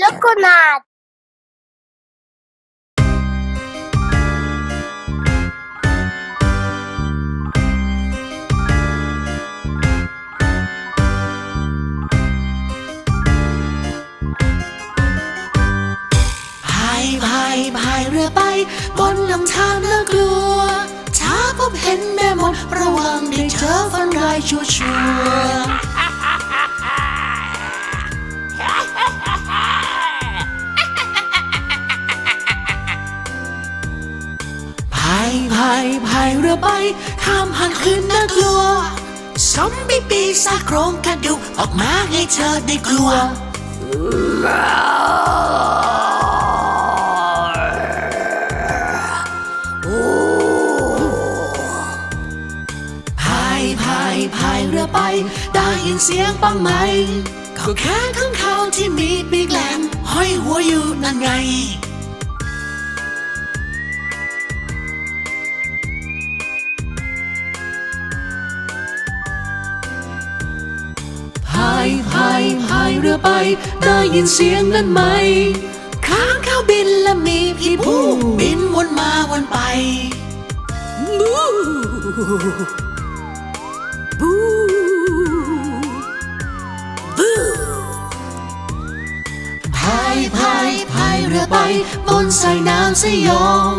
Loconat. ”พ พายพายเรือไป บนลำธารน่ากลัว ช้าพบเห็นแม่มดระวังได้เจอฝันร้ายชัวชัวพายพายพายเรือไปข้ามผ่านคืนน่ากลัวซอมบี้ปีศาจโครงกระดูกออกมาให้เธอได้กลัว พายพายเรือไป ได้ยินเสียงปังไหมก็แค่ข้างเขาที่มีปีกแหลมห้อยหัวอยู่นั่นไงพายพายพายเรือไป ได้ยินเสียงนั้นไหม ข้างข้าวบินและมีพี่ผู้บินวนมาวนไปบูบู พายพายพายเรือไป บนสายน้ำสยอง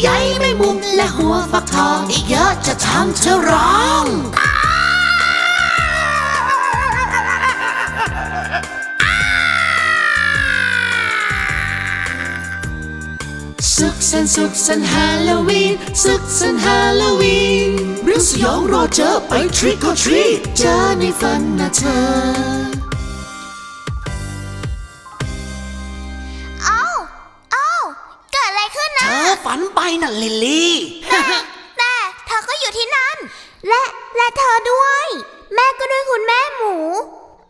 ใยไม่มุมและหัวฟักทองอีกเยอะจะทำเธอร้องสุขสันต์สุขสันต์ฮาโลวีนสุขสันต์ฮาโลวีนเรื่องสยองรอเจอไปทริคก or treat เจอในฝันนะเธอ ฝันไปน่ะลิลลี่ แต่เธอก็อยู่ที่นั่น และและเธอด้วย แม่ก็ด้วยคุณแม่หมู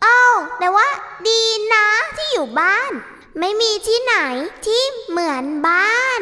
เอ้าแต่ว่าดีนะที่อยู่บ้าน ไม่มีที่ไหนที่เหมือนบ้าน